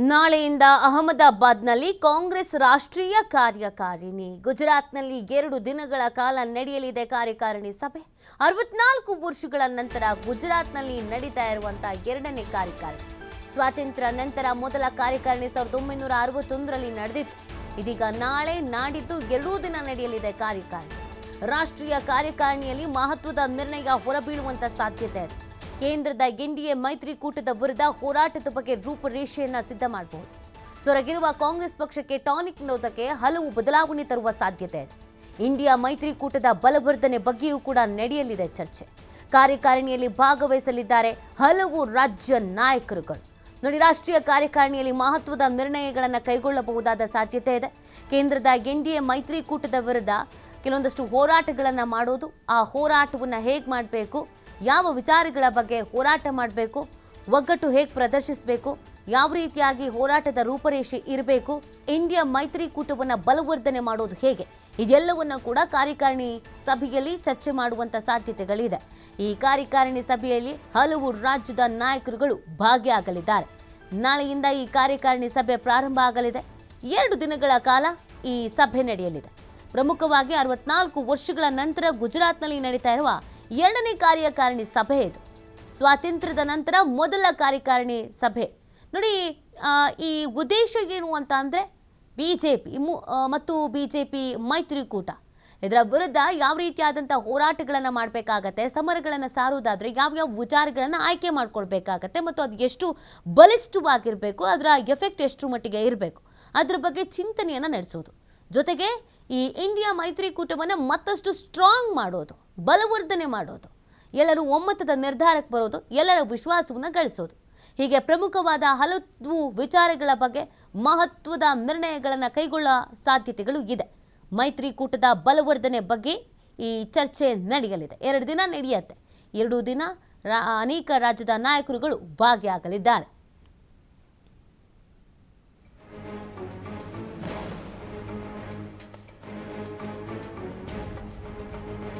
ನಾಳೆಯಿಂದ ಅಹಮದಾಬಾದ್ನಲ್ಲಿ ಕಾಂಗ್ರೆಸ್ ರಾಷ್ಟ್ರೀಯ ಕಾರ್ಯಕಾರಿಣಿ. ಗುಜರಾತ್ನಲ್ಲಿ ಎರಡು ದಿನಗಳ ಕಾಲ ನಡೆಯಲಿದೆ ಕಾರ್ಯಕಾರಿಣಿ ಸಭೆ. ಅರವತ್ನಾಲ್ಕು ವರ್ಷಗಳ ನಂತರ ಗುಜರಾತ್ನಲ್ಲಿ ನಡೀತಾ ಇರುವಂತಹ ಎರಡನೇ ಕಾರ್ಯಕಾರಿಣಿ ಸ್ವಾತಂತ್ರ್ಯ ನಂತರ ಮೊದಲ ಕಾರ್ಯಕಾರಿಣಿ ಸಾವಿರದ ಒಂಬೈನೂರ ಅರವತ್ತೊಂದರಲ್ಲಿ ನಡೆದಿತ್ತು. ಇದೀಗ ನಾಳೆ ನಾಡಿದ್ದು ಎರಡೂ ದಿನ ನಡೆಯಲಿದೆ ಕಾರ್ಯಕಾರಿಣಿ. ರಾಷ್ಟ್ರೀಯ ಕಾರ್ಯಕಾರಿಣಿಯಲ್ಲಿ ಮಹತ್ವದ ನಿರ್ಣಯ ಹೊರಬೀಳುವಂತ ಸಾಧ್ಯತೆ ಇದೆ. ಕೇಂದ್ರದ ಎನ್ಡಿಎ ಮೈತ್ರಿಕೂಟದ ವಿರುದ್ಧ ಹೋರಾಟದ ಬಗ್ಗೆ ರೂಪುರೇಷೆಯನ್ನ ಸಿದ್ಧ ಮಾಡಬಹುದು ಸೊರಗಿರುವ ಕಾಂಗ್ರೆಸ್ ಪಕ್ಷಕ್ಕೆ ಟಾನಿಕ್ ನೋದಕ್ಕೆ ಹಲವು ಬದಲಾವಣೆ ತರುವ ಸಾಧ್ಯತೆ ಇದೆ. ಇಂಡಿಯಾ ಮೈತ್ರಿಕೂಟದ ಬಲವರ್ಧನೆ ಬಗ್ಗೆಯೂ ಕೂಡ ನಡೆಯಲಿದೆ ಚರ್ಚೆ. ಕಾರ್ಯಕಾರಿಣಿಯಲ್ಲಿ ಭಾಗವಹಿಸಲಿದ್ದಾರೆ ಹಲವು ರಾಜ್ಯ ನಾಯಕರುಗಳು. ನೋಡಿ, ರಾಷ್ಟ್ರೀಯ ಕಾರ್ಯಕಾರಿಣಿಯಲ್ಲಿ ಮಹತ್ವದ ನಿರ್ಣಯಗಳನ್ನು ಕೈಗೊಳ್ಳಬಹುದಾದ ಸಾಧ್ಯತೆ ಇದೆ. ಕೇಂದ್ರದ ಎನ್ಡಿಎ ಮೈತ್ರಿಕೂಟದ ವಿರುದ್ಧ ಕೆಲವೊಂದಷ್ಟು ಹೋರಾಟಗಳನ್ನು ಮಾಡೋದು, ಆ ಹೋರಾಟವನ್ನು ಹೇಗೆ ಮಾಡಬೇಕು ಯಾವ ವಿಚಾರಗಳ ಬಗ್ಗೆ ಹೋರಾಟ ಮಾಡಬೇಕು, ಒಗ್ಗಟ್ಟು ಹೇಗೆ ಪ್ರದರ್ಶಿಸಬೇಕು, ಯಾವ ರೀತಿಯಾಗಿ ಹೋರಾಟದ ರೂಪರೇಷೆ ಇರಬೇಕು ಇಂಡಿಯಾ ಮೈತ್ರಿಕೂಟವನ್ನು ಬಲವರ್ಧನೆ ಮಾಡೋದು ಹೇಗೆ? ಇದೆಲ್ಲವನ್ನ ಕೂಡ ಕಾರ್ಯಕಾರಿಣಿ ಸಭೆಯಲ್ಲಿ ಚರ್ಚೆ ಮಾಡುವಂತ ಸಾಧ್ಯತೆಗಳಿದೆ. ಈ ಕಾರ್ಯಕಾರಿಣಿ ಸಭೆಯಲ್ಲಿ ಹಲವು ರಾಜ್ಯದ ನಾಯಕರುಗಳು ಭಾಗಿಯಾಗಲಿದ್ದಾರೆ. ನಾಳೆಯಿಂದ ಈ ಕಾರ್ಯಕಾರಿಣಿ ಸಭೆ ಪ್ರಾರಂಭ ಆಗಲಿದೆ. ಎರಡು ದಿನಗಳ ಕಾಲ ಈ ಸಭೆ ನಡೆಯಲಿದೆ. ಪ್ರಮುಖವಾಗಿ ಅರವತ್ನಾಲ್ಕು ವರ್ಷಗಳ ನಂತರ ಗುಜರಾತ್ನಲ್ಲಿ ನಡೀತಾ ಇರುವ ಎರಡನೇ ಕಾರ್ಯಕಾರಿಣಿ ಸಭೆ ಇದು. ಸ್ವಾತಂತ್ರ್ಯದ ನಂತರ ಮೊದಲ ಕಾರ್ಯಕಾರಿಣಿ ಸಭೆ. ನೋಡಿ ಈ ಉದ್ದೇಶ ಏನು ಅಂತ ಅಂದರೆ ಬಿ ಜೆ ಪಿ ಮತ್ತು ಬಿ ಜೆ ಪಿ ಮೈತ್ರಿಕೂಟ. ಇದರ ವಿರುದ್ಧ ಯಾವ ರೀತಿಯಾದಂಥ ಹೋರಾಟಗಳನ್ನು ಮಾಡಬೇಕಾಗತ್ತೆ, ಸಮರಗಳನ್ನು ಸಾರುವುದಾದರೆ ಯಾವ್ಯಾವ ವಿಚಾರಗಳನ್ನು ಆಯ್ಕೆ ಮಾಡ್ಕೊಳ್ಬೇಕಾಗತ್ತೆ ಮತ್ತು ಅದು ಎಷ್ಟು ಬಲಿಷ್ಠವಾಗಿರಬೇಕು, ಅದರ ಎಫೆಕ್ಟ್ ಎಷ್ಟು ಮಟ್ಟಿಗೆ ಇರಬೇಕು, ಅದ್ರ ಬಗ್ಗೆ ಚಿಂತನೆಯನ್ನು ನಡೆಸೋದು. ಜೊತೆಗೆ ಈ ಇಂಡಿಯಾ ಮೈತ್ರಿಕೂಟವನ್ನು ಮತ್ತಷ್ಟು ಸ್ಟ್ರಾಂಗ್ ಮಾಡೋದು, ಬಲವರ್ಧನೆ ಮಾಡೋದು, ಎಲ್ಲರೂ ಒಮ್ಮತದ ನಿರ್ಧಾರಕ್ಕೆ ಬರೋದು, ಎಲ್ಲರ ವಿಶ್ವಾಸವನ್ನು ಗಳಿಸೋದು. ಹೀಗೆ ಪ್ರಮುಖವಾದ ಹಲವು ವಿಚಾರಗಳ ಬಗ್ಗೆ ಮಹತ್ವದ ನಿರ್ಣಯಗಳನ್ನು ಕೈಗೊಳ್ಳುವ ಸಾಧ್ಯತೆಗಳು ಇದೆ. ಮೈತ್ರಿಕೂಟದ ಬಲವರ್ಧನೆ ಬಗ್ಗೆ ಈ ಚರ್ಚೆ ನಡೆಯಲಿದೆ. ಎರಡು ದಿನ ನಡೆಯುತ್ತೆ. ಎರಡು ದಿನ ಅನೇಕ ರಾಜ್ಯದ ನಾಯಕರುಗಳು ಭಾಗಿಯಾಗಲಿದ್ದಾರೆ.